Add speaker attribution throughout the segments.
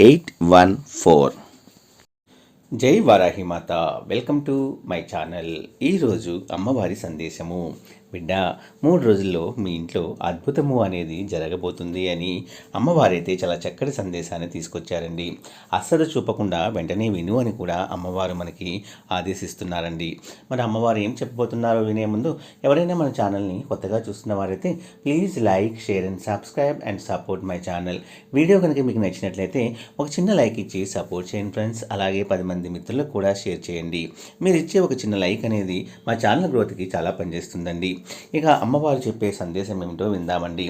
Speaker 1: eight one four.
Speaker 2: Jai Varahi Mata. Welcome to my channel. ఈరోజు అమ్మవారి సందేశము. బిడ్డ మూడు రోజుల్లో మీ ఇంట్లో అద్భుతము అనేది జరగబోతుంది అని అమ్మవారైతే చాలా చక్కటి సందేశాన్ని తీసుకొచ్చారండి. అస్సలు చూపకుండా వెంటనే విను అని కూడా అమ్మవారు మనకి ఆదేశిస్తున్నారండి. మరి అమ్మవారు ఏం చెప్పబోతున్నారో వినే ముందు ఎవరైనా మన ఛానల్ని కొత్తగా చూస్తున్న వారైతే please like share and subscribe and support my channel. Video కనుక మీకు నచ్చినట్లయితే ఒక చిన్న లైక్ ఇచ్చి సపోర్ట్ చేయండి ఫ్రెండ్స్. అలాగే పది మంది మిత్రులకు కూడా షేర్ చేయండి. మీరు ఇచ్చే ఒక చిన్న లైక్ అనేది మా ఛానల్ గ్రోత్కి చాలా పనిచేస్తుందండి. ఇక అమ్మవారు చెప్పే సందేశం ఏమిటో విందామండి.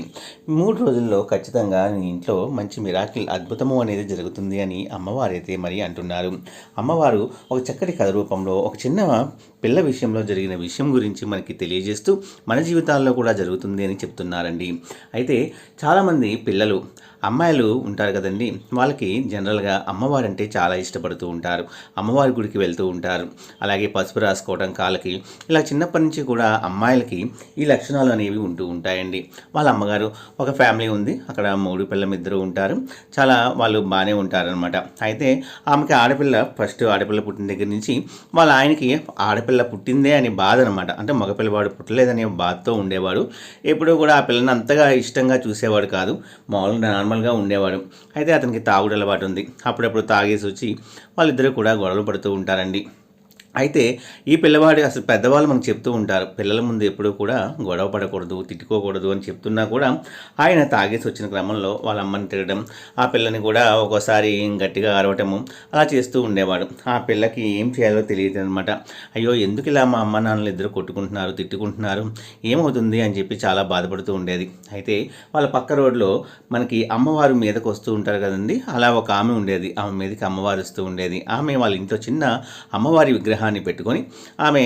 Speaker 2: మూడు రోజుల్లో ఖచ్చితంగా నీ ఇంట్లో మంచి మిరాకిల్ అద్భుతము అనేది జరుగుతుంది అని అమ్మవారైతే మరి అంటున్నారు. అమ్మవారు ఒక చక్కటి కథ రూపంలో ఒక చిన్న పిల్ల విషయంలో జరిగిన విషయం గురించి మనకి తెలియజేస్తూ మన జీవితాల్లో కూడా జరుగుతుంది అని చెప్తున్నారండి. అయితే చాలామంది పిల్లలు అమ్మాయిలు ఉంటారు కదండి. వాళ్ళకి జనరల్గా అమ్మవారు అంటే చాలా ఇష్టపడుతూ ఉంటారు. అమ్మవారి గుడికి వెళ్తూ ఉంటారు. అలాగే పసుపు రాసుకోవడం కాళ్ళకి. ఇలా చిన్నప్పటి నుంచి కూడా అమ్మాయిలకి ఈ లక్షణాలు అనేవి ఉంటూ ఉంటాయండి. వాళ్ళ అమ్మగారు ఒక ఫ్యామిలీ ఉంది. అక్కడ మూడు పిల్లలు ఇద్దరు ఉంటారు. చాలా వాళ్ళు బాగానే ఉంటారనమాట అయితే ఆమెకి ఆడపిల్ల ఫస్ట్ ఆడపిల్ల పుట్టిన దగ్గర నుంచి వాళ్ళ ఆయనకి ఆడపిల్ల పుట్టిందే అని బాధ అనమాట అంటే మగపిల్లవాడు పుట్టలేదనే బాధతో ఉండేవాడు. ఎప్పుడూ కూడా ఆ పిల్లని అంతగా ఇష్టంగా చూసేవాడు కాదు. మామూలుగా నార్మల్గా ఉండేవాడు. అయితే అతనికి తాగుడు అలవాటు ఉంది. అప్పుడప్పుడు తాగేసి వచ్చి వాళ్ళిద్దరూ కూడా గొడవలు పడుతూ ఉంటారండి. అయితే ఈ పిల్లవాడు అసలు పెద్దవాళ్ళు మనకు చెప్తూ ఉంటారు పిల్లల ముందు ఎప్పుడూ కూడా గొడవ పడకూడదు తిట్టుకోకూడదు అని చెప్తున్నా కూడా ఆయన తాగేసి వచ్చిన క్రమంలో వాళ్ళ అమ్మని తిరగడం ఆ పిల్లని కూడా ఒక్కోసారి గట్టిగా అరవటము అలా చేస్తూ ఉండేవాడు. ఆ పిల్లకి ఏం చేయాలో తెలియదు అనమాట అయ్యో ఎందుకు ఇలా మా అమ్మ నాన్నలు ఇద్దరు కొట్టుకుంటున్నారు తిట్టుకుంటున్నారు? ఏమవుతుంది? అని చెప్పి చాలా బాధపడుతూ ఉండేది. అయితే వాళ్ళ పక్క రోడ్లో మనకి అమ్మవారు మీదకి వస్తూ ఉంటారు కదండి అలా ఒక ఆమె ఉండేది. ఆమె మీదకి అమ్మవారు వస్తూ ఉండేది. ఆమె వాళ్ళ ఇంట్లో చిన్న అమ్మవారి విగ్రహం విగ్రహాన్ని పెట్టుకొని ఆమె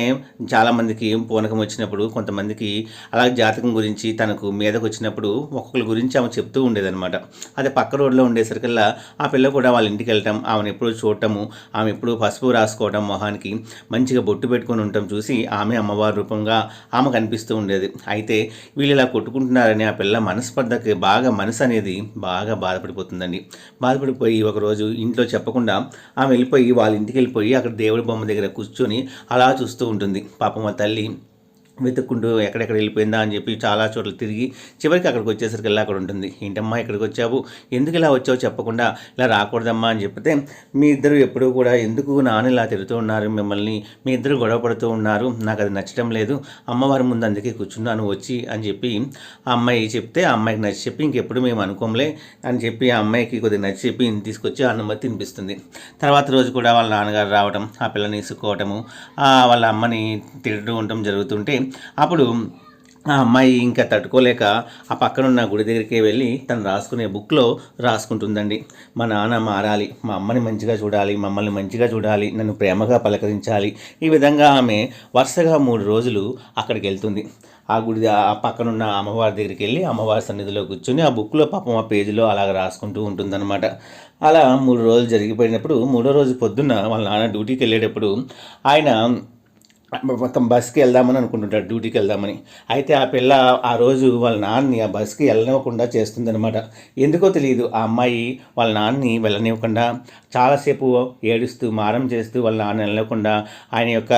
Speaker 2: చాలామందికి పూనకం వచ్చినప్పుడు కొంతమందికి అలా జాతకం గురించి తనకు మీదకు వచ్చినప్పుడు ఒక్కొక్కరి గురించి ఆమె చెప్తూ ఉండేదన్నమాట. అదే పక్క రోడ్లో ఉండేసరికల్లా ఆ పిల్ల కూడా వాళ్ళ ఇంటికి వెళ్ళటం ఆమెను ఎప్పుడూ చూడటము ఆమె ఎప్పుడూ పసుపు రాసుకోవడం మొహానికి మంచిగా బొట్టు పెట్టుకొని ఉండటం చూసి ఆమె అమ్మవారి రూపంగా ఆమె కనిపిస్తూ ఉండేది. అయితే వీళ్ళు ఇలా కొట్టుకుంటున్నారని ఆ పిల్ల మనస్పర్ధకి బాగా మనసు అనేది బాగా బాధపడిపోతుందండి. బాధపడిపోయి ఒకరోజు ఇంట్లో చెప్పకుండా ఆమె వెళ్ళిపోయి వాళ్ళ ఇంటికి వెళ్ళిపోయి అక్కడ దేవుడి బొమ్మ దగ్గర కూర్చొని అలా చూస్తూ ఉంటుంది. పాపం ఆ తల్లి వెతుక్కుంటూ ఎక్కడెక్కడ వెళ్ళిపోయిందా అని చెప్పి చాలా చోట్ల తిరిగి చివరికి అక్కడికి వచ్చేసరికి అక్కడ ఉంటుంది. ఏంటమ్మా ఇక్కడికి వచ్చావు? ఎందుకు ఇలా వచ్చావు చెప్పకుండా? ఇలా రాకూడదమ్మా అని చెప్తే మీ ఇద్దరు ఎప్పుడూ కూడా ఎందుకు నాన్న ఇలా తిరుగుతూ ఉన్నారు? మిమ్మల్ని మీ ఇద్దరు గొడవ పడుతూ ఉన్నారు. నాకు అది నచ్చడం లేదు. అమ్మవారి ముందు అందుకే కూర్చున్నాను వచ్చి అని చెప్పి ఆ అమ్మాయి చెప్తే ఆ అమ్మాయికి నచ్చి చెప్పి ఇంకెప్పుడు మేము అనుకోంలే అని చెప్పి ఆ అమ్మాయికి కొద్దిగా నచ్చి చెప్పి తీసుకొచ్చి అనుమతి తినిపిస్తుంది. తర్వాత రోజు కూడా వాళ్ళ నాన్నగారు రావడం ఆ పిల్లని ఇసుకోవటము వాళ్ళ అమ్మని తిడుతూ ఉండటం జరుగుతుంటే అప్పుడు ఆ అమ్మాయి ఇంకా తట్టుకోలేక ఆ పక్కనున్న గుడి దగ్గరికి వెళ్ళి తను రాసుకునే బుక్లో రాసుకుంటుందండి. మా నాన్న మారాలి మా అమ్మని మంచిగా చూడాలి మమ్మల్ని మంచిగా చూడాలి నన్ను ప్రేమగా పలకరించాలి. ఈ విధంగా ఆమె వరుసగా మూడు రోజులు అక్కడికి వెళ్తుంది. ఆ గుడి ఆ పక్కనున్న అమ్మవారి దగ్గరికి వెళ్ళి అమ్మవారి సన్నిధిలో కూర్చొని ఆ బుక్లో పాపం ఆ పేజీలో అలాగ రాసుకుంటూ ఉంటుందన్నమాట. అలా మూడు రోజులు జరిగిపోయినప్పుడు మూడో రోజు పొద్దున్న వాళ్ళ నాన్న డ్యూటీకి వెళ్ళేటప్పుడు ఆయన మొత్తం బస్కి వెళ్దామని అనుకుంటుంటాడు డ్యూటీకి వెళ్దామని. అయితే ఆ పిల్ల ఆ రోజు వాళ్ళ నాన్నని ఆ బస్కి వెళ్ళనివ్వకుండా చేస్తుందనమాట ఎందుకో తెలియదు ఆ అమ్మాయి వాళ్ళ నాన్నని వెళ్ళనివ్వకుండా చాలాసేపు ఏడుస్తూ మారం చేస్తూ వాళ్ళ నాన్న వెళ్ళకుండా ఆయన యొక్క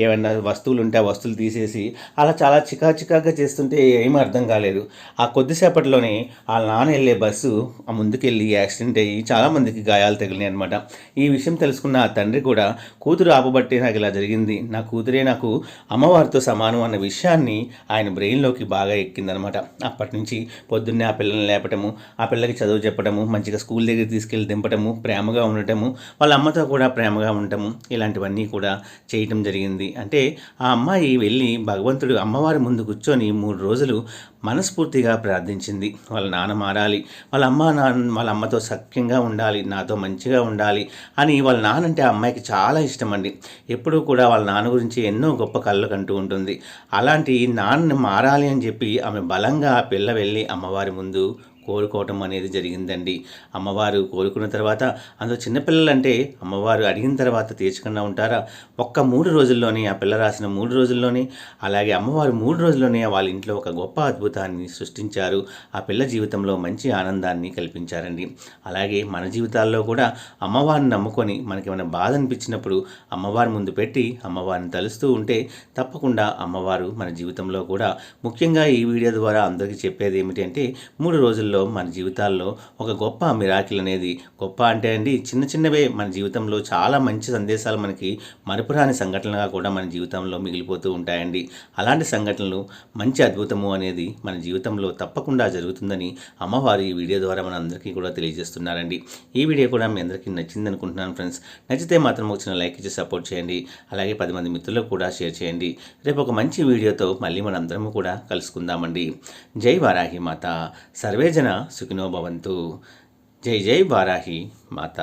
Speaker 2: ఏమైనా వస్తువులు ఉంటే ఆ వస్తువులు తీసేసి అలా చాలా చికా చికాగా చేస్తుంటే ఏమీ అర్థం కాలేదు. ఆ కొద్దిసేపట్లోనే వాళ్ళ నాన్న వెళ్ళే బస్సు ఆ ముందుకెళ్ళి యాక్సిడెంట్ అయ్యి చాలామందికి గాయాలు తగిలినాయి అనమాట ఈ విషయం తెలుసుకున్న ఆ తండ్రి కూడా కూతురు ఆపబట్టే నాకు ఇలా జరిగింది నా కూతురు కూతురే నాకు అమ్మవారితో సమానం అన్న విషయాన్ని ఆయన బ్రెయిన్లోకి బాగా ఎక్కిందనమాట అప్పటి నుంచి పొద్దున్నే ఆ పిల్లల్ని లేపటము ఆ పిల్లకి చదువు చెప్పటము మంచిగా స్కూల్ దగ్గర తీసుకెళ్ళి దింపటము ప్రేమగా ఉండటము వాళ్ళ అమ్మతో కూడా ప్రేమగా ఉండటము ఇలాంటివన్నీ కూడా చేయటం జరిగింది. అంటే ఆ అమ్మాయి వెళ్ళి భగవంతుడు అమ్మవారి ముందు కూర్చొని మూడు రోజులు మనస్ఫూర్తిగా ప్రార్థించింది. వాళ్ళ నాన్న మారాలి. వాళ్ళ అమ్మ నాన్న వాళ్ళ అమ్మతో సఖ్యంగా ఉండాలి. నాతో మంచిగా ఉండాలి అని వాళ్ళ నాన్న అంటే ఆ అమ్మాయికి చాలా ఇష్టం అండి ఎప్పుడూ కూడా వాళ్ళ నాన్న గురించి ఎన్నో గొప్ప కళ్ళు కంటూ ఉంటుంది. అలాంటి నాన్నని మారాలి అని చెప్పి ఆమె బలంగా ఆ పిల్ల వెళ్ళి అమ్మవారి ముందు కోరుకోవటం అనేది జరిగిందండి. అమ్మవారు కోరుకున్న తర్వాత అందులో చిన్నపిల్లలంటే అమ్మవారు అడిగిన తర్వాత తీర్చకుండా ఉంటారా? ఒక్క మూడు రోజుల్లోనే ఆ పిల్ల రాసిన మూడు రోజుల్లోనే అలాగే అమ్మవారు మూడు రోజుల్లోనే వాళ్ళ ఇంట్లో ఒక గొప్ప అద్భుతాన్ని సృష్టించారు. ఆ పిల్ల జీవితంలో మంచి ఆనందాన్ని కల్పించారండి. అలాగే మన జీవితాల్లో కూడా అమ్మవారిని నమ్ముకొని మనకి ఏమైనా బాధ అనిపించినప్పుడు అమ్మవారి ముందు పెట్టి అమ్మవారిని తలుస్తూ ఉంటే తప్పకుండా అమ్మవారు మన జీవితంలో కూడా ముఖ్యంగా ఈ వీడియో ద్వారా అందరికీ చెప్పేది ఏమిటంటే మూడు రోజుల్లో మన జీవితాల్లో ఒక గొప్ప మిరాకిల్ అనేది గొప్ప అంటే అండి చిన్న చిన్నవే మన జీవితంలో చాలా మంచి సందేశాలు మనకి మరపురాని సంఘటనలుగా కూడా మన జీవితంలో మిగిలిపోతూ ఉంటాయండి. అలాంటి సంఘటనలు మంచి అద్భుతము అనేది మన జీవితంలో తప్పకుండా జరుగుతుందని అమ్మవారు ఈ వీడియో ద్వారా మన అందరికీ కూడా తెలియజేస్తున్నారండి. ఈ వీడియో కూడా మీ అందరికీ నచ్చింది అనుకుంటున్నాను ఫ్రెండ్స్. నచ్చితే మాత్రం వచ్చిన లైక్ ఇచ్చి సపోర్ట్ చేయండి. అలాగే పది మంది మిత్రులకు కూడా షేర్ చేయండి. రేపు ఒక మంచి వీడియోతో మళ్ళీ మనందరము కూడా కలుసుకుందామండి. జై వారాహి మాత. సర్వేజన సుఖినో భవంతు. జై జై వారాహి మాత.